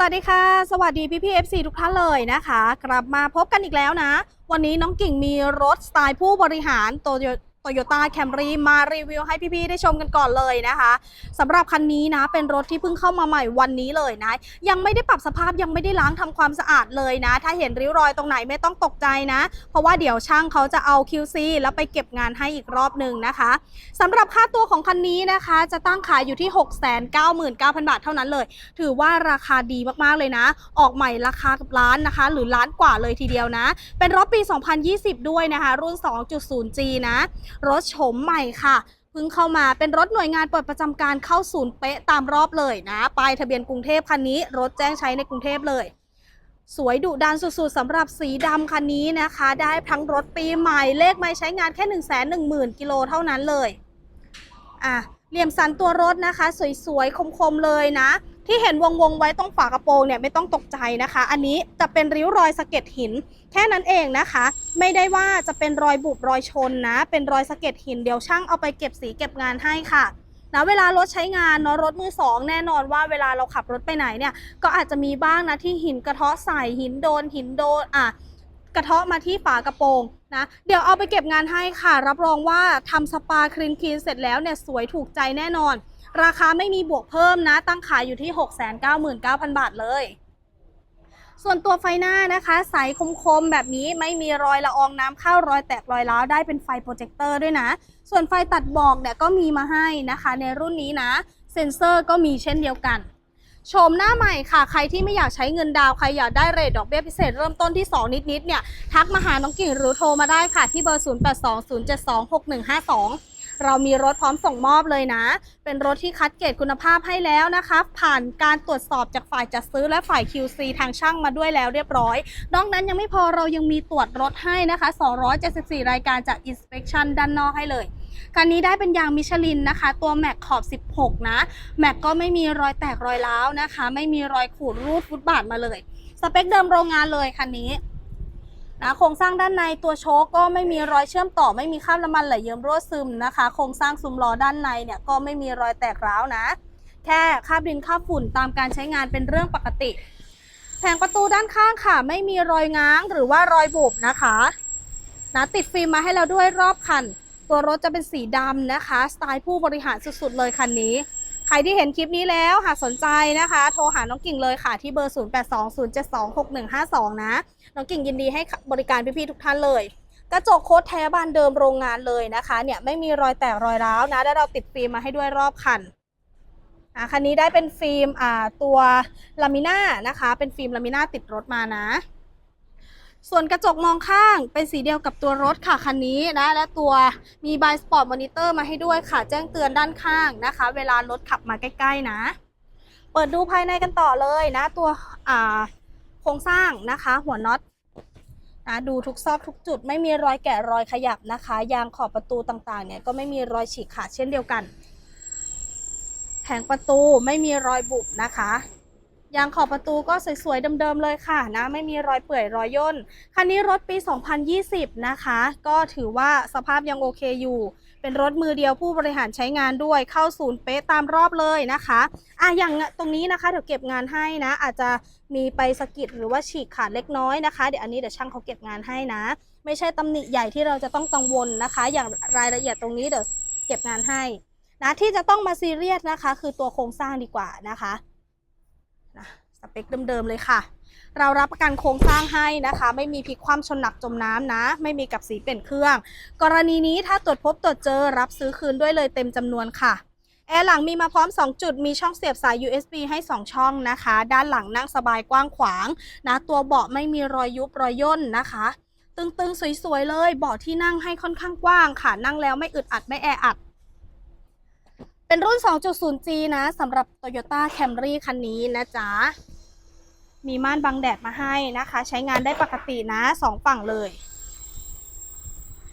สวัสดีค่ะ สวัสดีพี่พี่ๆ FC ทุกท่านเลยนะคะ กลับมาพบกันอีกแล้วนะ วันนี้น้องกิ่งมีรถสไตล์ผู้บริหารโตโย โตโยต้าแคมรีมารีวิวให้พี่ๆได้ชมกันก่อนเลยนะคะสำหรับคันนี้นะเป็นรถที่เพิ่งเข้ามาใหม่วันนี้เลยนะ ยังไม่ได้ปรับสภาพยังไม่ได้ล้างทำความสะอาดเลยนะ ถ้าเห็นริ้วรอยตรงไหนไม่ต้องตกใจนะ เพราะว่าเดี๋ยวช่างเขาจะเอา QC แล้วไปเก็บงานให้อีกรอบหนึ่งนะคะสำหรับค่าตัวของคันนี้นะคะ จะตั้งขายอยู่ที่ 699,000 บาทเท่านั้นเลย ถือว่าราคาดีมากๆเลยนะ ออกใหม่ราคากับล้านนะคะ หรือล้านกว่าเลยทีเดียวนะ เป็นรถปี 2020 ด้วยนะคะ รุ่น 2.0G นะรถโฉมใหม่ค่ะเพิ่งเข้ามาเป็นรถหน่วยงานเปิดประจำการเข้าศูนย์เป๊ะตามรอบเลยนะป้ายทะเบียนกรุงเทพคันนี้ รถแจ้งใช้ในกรุงเทพเลย สวยดุดันสุดๆสำหรับสีดำคันนี้นะคะ ได้ทั้งรถปีใหม่เลขไม่ใช้งานแค่ 1 1 0 0 0 0กิโลเท่านั้นเลยอะเหลี่ยมสันตัวรถนะคะ สวยๆคมๆเลยนะ ที่เห็นวงๆไว้ตรงฝากระโปรงเนี่ยไม่ต้องตกใจนะคะ อันนี้จะเป็นริ้วรอยสะเก็ดหิน แค่นั้นเองนะคะ ไม่ได้ว่าจะเป็นรอยบุบรอยชนนะ เป็นรอยสะเก็ดหินเดี๋ยวช่างเอาไปเก็บสีเก็บงานให้ค่ะนะเวลารถใช้งานเนาะรถมือสองแน่นอนว่าเวลาเราขับรถไปไหนเนี่ย ก็อาจจะมีบ้างนะที่หินกระเทาะใส่หินโดนหินโดนอะกระเทาะมาที่ฝากระโปรงนะเดี๋ยวเอาไปเก็บงานให้ค่ะ รับรองว่าทำสปาคลีนคลีนเสร็จแล้วเนี่ยสวยถูกใจแน่นอน ราคาไม่มีบวกเพิ่มนะ ตั้งขายอยู่ที่ 699,000 บาทเลย ส่วนตัวไฟหน้านะคะ ใสคมๆ แบบนี้ไม่มีรอยละอองน้ำเข้ารอยแตกรอยร้าวได้เป็นไฟโปรเจคเตอร์ด้วยนะ ส่วนไฟตัดบอกเนี่ยก็มีมาให้นะคะ ในรุ่นนี้นะ เซ็นเซอร์ก็มีเช่นเดียวกันโฉมหน้าใหม่ค่ะ ใครที่ไม่อยากใช้เงินดาวใครอยากได้เรทดอกเบี้ยพิเศษเริ่มต้นที่ 2 นิด ๆ เนี่ย ทักมาหาน้องกิ่งหรือโทรมาได้ค่ะ ที่เบอร์ 0820726152 เรามีรถพร้อมส่งมอบเลยนะ เป็นรถที่คัดเกรดคุณภาพให้แล้วนะคะ ผ่านการตรวจสอบจากฝ่ายจัดซื้อและฝ่าย QC ทางช่างมาด้วยแล้วเรียบร้อย นอกนั้นยังไม่พอเรายังมีตรวจรถให้นะคะ 274 รายการจาก Inspection ด้านนอกให้เลยคันนี้ได้เป็นยางมิชลินนะคะ ตัวแม็กขอบ 16 นะ แม็กก็ไม่มีรอยแตกรอยร้าวนะคะ ไม่มีรอยขูดรูดฟุตบาทมาเลย สเปคเดิมโรงงานเลยคันนี้ นะโครงสร้างด้านในตัวโชคก็ไม่มีรอยเชื่อมต่อ ไม่มีคราบน้ำมันไหลเยิ้มรั่วซึมนะคะ โครงสร้างซุ้มล้อด้านในเนี่ยก็ไม่มีรอยแตกร้าวนะ แค่คราบดินคราบฝุ่นตามการใช้งานเป็นเรื่องปกติ แผงประตูด้านข้างค่ะ ไม่มีรอยง้างหรือว่ารอยบุบนะคะนะติดฟิล์มมาให้เราด้วยรอบคัน ตัวรถจะเป็นสีดำนะคะ สไตล์ผู้บริหารสุดๆเลยคันนี้ ใครที่เห็นคลิปนี้แล้วหากสนใจนะคะ โทรหาน้องกิ่งเลยค่ะที่เบอร์ 0820726152 นะ น้องกิ่งยินดีให้บริการพี่ๆทุกท่านเลย กระจกโค้ดแท้บานเดิมโรงงานเลยนะคะ เนี่ยไม่มีรอยแตกรอยร้าวนะได้เราติดฟิล์มมาให้ด้วยรอบคันอะคันนี้ได้เป็นฟิล์มอ่าตัวลามิน่านะคะ เป็นฟิล์มลามิน่าติดรถมานะ ส่วนกระจกมองข้างเป็นสีเดียวกับตัวรถค่ะคันนี้นะ และตัวมีบายสปอร์ตมอนิเตอร์มาให้ด้วยค่ะ แจ้งเตือนด้านข้างนะคะ เวลารถขับมาใกล้ ๆ นะ เปิดดูภายในกันต่อเลยนะ ตัวโครงสร้างนะคะ หัวน็อตนะดูทุกซอกทุกจุดไม่มีรอยแกะรอยขยับนะคะ ยางขอบประตูต่างๆ เนี่ยก็ไม่มีรอยฉีกขาดเช่นเดียวกัน แผงประตูไม่มีรอยบุบนะคะ ยางขอบประตูก็สวยๆเดิมๆเลยค่ะนะ ไม่มีรอยเปื่อยรอยย่น คันนี้รถปี 2020 นะคะ ก็ถือว่าสภาพยังโอเคอยู่ เป็นรถมือเดียวผู้บริหารใช้งานด้วย เข้าศูนย์เป๊ะตามรอบเลยนะคะอะอย่างตรงนี้นะคะเดี๋ยวเก็บงานให้นะ อาจจะมีไปสกิดหรือว่าฉีกขาดเล็กน้อยนะคะ เดี๋ยวอันนี้เดี๋ยวช่างเขาเก็บงานให้นะ ไม่ใช่ตำหนิใหญ่ที่เราจะต้องกังวลนะคะ อย่างรายละเอียดตรงนี้เดี๋ยวเก็บงานให้นะที่จะต้องมาซีเรียสนะคะ คือตัวโครงสร้างดีกว่านะคะ สเปคเดิมๆเลยค่ะ เรารับประกันโครงสร้างให้นะคะ ไม่มีพลิกคว่ำชนหนักจมน้ำนะ ไม่มีกับสีเปลี่ยนเครื่อง กรณีนี้ถ้าตรวจพบตรวจเจอรับซื้อคืนด้วยเลยเต็มจำนวนค่ะแอร์หลังมีมาพร้อม 2 จุด มีช่องเสียบสาย USB ให้ 2 ช่องนะคะ ด้านหลังนั่งสบายกว้างขวางนะ ตัวเบาะไม่มีรอยยุบรอยย่นนะคะ ตึงๆ สวยๆ เลย เบาะที่นั่งให้ค่อนข้างกว้างค่ะ นั่งแล้วไม่อึดอัดไม่แออัด เป็นรุ่น 2.0G นะสำหรับ Toyota Camry คันนี้นะจ๊ะ มีม่านบังแดดมาให้นะคะ ใช้งานได้ปกตินะสองฝั่งเลย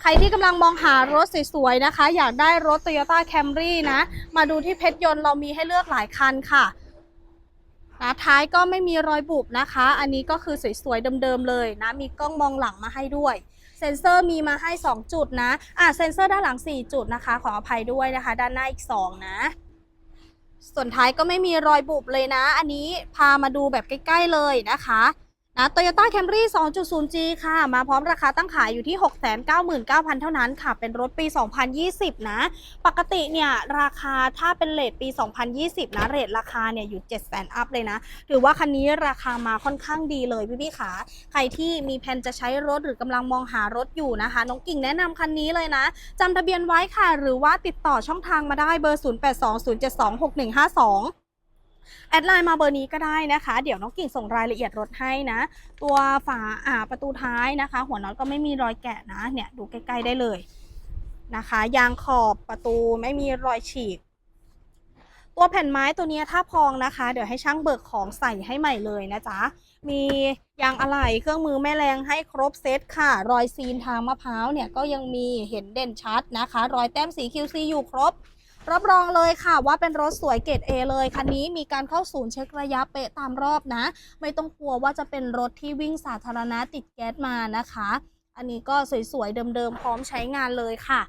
ใครที่กำลังมองหารถสวยๆนะคะ อยากได้รถ Toyota Camry นะ มาดูที่เพชรยนต์เรามีให้เลือกหลายคันค่ะนะท้ายก็ไม่มีรอยบุบนะคะ อันนี้ก็คือสวยๆเดิมๆเลยนะ มีกล้องมองหลังมาให้ด้วย เซ็นเซอร์มีมาให้ 2 จุดนะ อะเซ็นเซอร์ด้านหลัง 4 จุดนะคะ ขออภัยด้วยนะคะ ด้านหน้าอีก 2 นะ ส่วนท้ายก็ไม่มีรอยบุบเลยนะ อันนี้พามาดูแบบใกล้ ๆเลยนะคะ นะ Toyota Camry 2.0G ค่ะ มาพร้อมราคาตั้งขายอยู่ที่ 699,000 เท่านั้นค่ะ เป็นรถปี 2020 นะ ปกติเนี่ย ราคาถ้าเป็นเลทปี 2020 นะ เรทราคาเนี่ยอยู่ 700,000 อัพเลยนะ ถือว่าคันนี้ราคามาค่อนข้างดีเลยพี่ๆขาใครที่มีแผนจะใช้รถหรือกำลังมองหารถอยู่นะคะ น้องกิ่งแนะนำคันนี้เลยนะจำทะเบียนไว้ค่ะ หรือว่าติดต่อช่องทางมาได้เบอร์ 0820726152 แอดไลน์มาเบอร์นี้ก็ได้นะคะ เดี๋ยวน้องกิ่งส่งรายละเอียดรถให้นะ ตัวฝาอ่าประตูท้ายนะคะ หัวน็อตก็ไม่มีรอยแกะนะ เนี่ยดูใกล้ๆได้เลยนะคะ ยางขอบประตูไม่มีรอยฉีก ตัวแผ่นไม้ตัวนี้ถ้าพองนะคะ เดี๋ยวให้ช่างเบิกของใส่ให้ใหม่เลยนะจ๊ะ มียางอะไหล่เครื่องมือแม่แรงให้ครบเซตค่ะ รอยซีนทางมะพร้าวเนี่ยก็ยังมีเห็นเด่นชัดนะคะ รอยแต้มสี QC อยู่ครบ รับรองเลยค่ะว่าเป็นรถสวยเกรด A เลยคันนี้มีการเข้าศูนย์เช็คระยะเป๊ะตามรอบนะ ไม่ต้องกลัวว่าจะเป็นรถที่วิ่งสาธารณะติดแก๊สมานะคะ อันนี้ก็สวยๆเดิมๆพร้อมใช้งานเลยค่ะ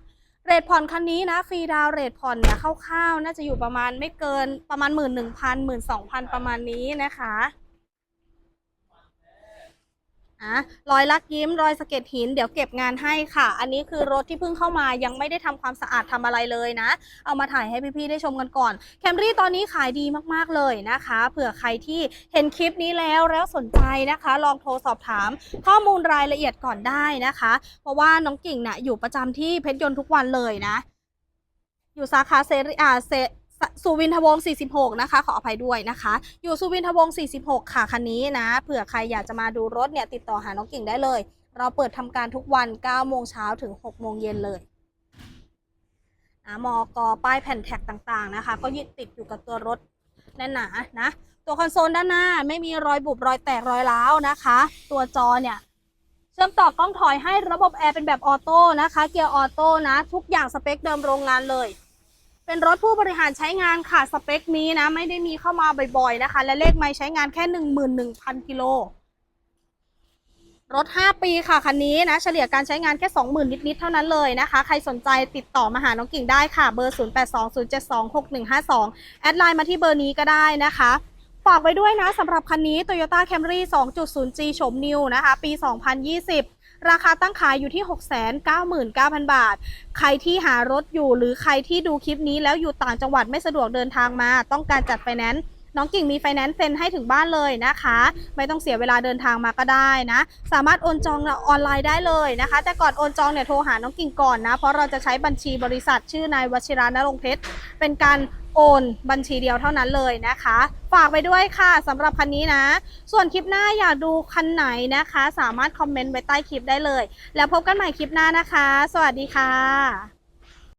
เรทผ่อนคันนี้นะฟรีดาวเรทผ่อนเนี่ยคร่าวๆ น่าจะอยู่ประมาณไม่เกินประมาณ 1 1 0 0 0 1 2 0 0 0 ประมาณนี้นะคะ อะรอยลักยิ้มรอยสะเก็ดหิน เดี๋ยวเก็บงานให้ค่ะ อันนี้คือรถที่เพิ่งเข้ามายังไม่ได้ทำความสะอาดทำอะไรเลยนะ เอามาถ่ายให้พี่ๆได้ชมกันก่อนแคมรี่ตอนนี้ขายดีมากๆเลยนะคะ เผื่อใครที่เห็นคลิปนี้แล้วแล้วสนใจนะคะ ลองโทรสอบถาม ข้อมูลรายละเอียดก่อนได้นะคะ เพราะว่าน้องกิ่งนะ่ะอยู่ประจำที่เพชรยนต์ทุกวันเลยนะ อยู่สาขาเซรีอาเซ สุวินทวงศ์46 นะคะ ขออภัยด้วยนะคะ อยู่สุวินทวงศ์46 ค่ะ คันนี้นะ เผื่อใครอยากจะมาดูรถเนี่ย ติดต่อหาน้องกิ่งได้เลย เราเปิดทำการทุกวัน 9 โมงเช้าถึง 6 โมงเย็นเลยนะมอกอป้ายแผ่นแท็กต่างๆนะคะ ก็ยึดติดอยู่กับตัวรถแน่นหนานะ ตัวคอนโซลด้านหน้าไม่มีรอยบุบรอยแตกรอยร้าวนะคะ ตัวจอเนี่ยเชื่อมต่อกล้องถอยให้ระบบแอร์เป็นแบบออโต้นะคะ เกียร์ออโต้นะ ทุกอย่างสเปคเดิมโรงงานเลย เป็นรถผู้บริหารใช้งานค่ะ สเปคนี้นะ ไม่ได้มีเข้ามาบ่อยๆนะคะ และเลขไม่ใช้งานแค่ 11,000 กิโล รถ 5 ปีค่ะ คันนี้นะ เฉลี่ยการใช้งานแค่ 20,000 นิดๆ เท่านั้นเลยนะคะ ใครสนใจติดต่อมาหาน้องกิ่งได้ค่ะ เบอร์ 0820726152 แอดไลน์มาที่เบอร์นี้ก็ได้นะคะฝากไว้ด้วยนะสำหรับคันนี้ Toyota Camry 2.0G โฉมนิวนะคะ ปี 2020 ราคาตั้งขายอยู่ที่ 699,000 บาท ใครที่หารถอยู่หรือใครที่ดูคลิปนี้แล้วอยู่ต่างจังหวัดไม่สะดวกเดินทางมา ต้องการจัดไฟแนนซ์น้องกิ่งมีไฟแนนซ์เซ็นให้ถึงบ้านเลยนะคะ ไม่ต้องเสียเวลาเดินทางมาก็ได้นะ สามารถโอนจองออนไลน์ได้เลยนะคะ แต่ก่อนโอนจองเนี่ยโทรหาน้องกิ่งก่อนนะ เพราะเราจะใช้บัญชีบริษัทชื่อนายวชิรานรงเพชรเป็นการ โอนบัญชีเดียวเท่านั้นเลยนะคะ ฝากไปด้วยค่ะสำหรับคันนี้นะ ส่วนคลิปหน้าอยากดูคันไหนนะคะ สามารถคอมเมนต์ไว้ใต้คลิปได้เลย แล้วพบกันใหม่คลิปหน้านะคะ สวัสดีค่ะ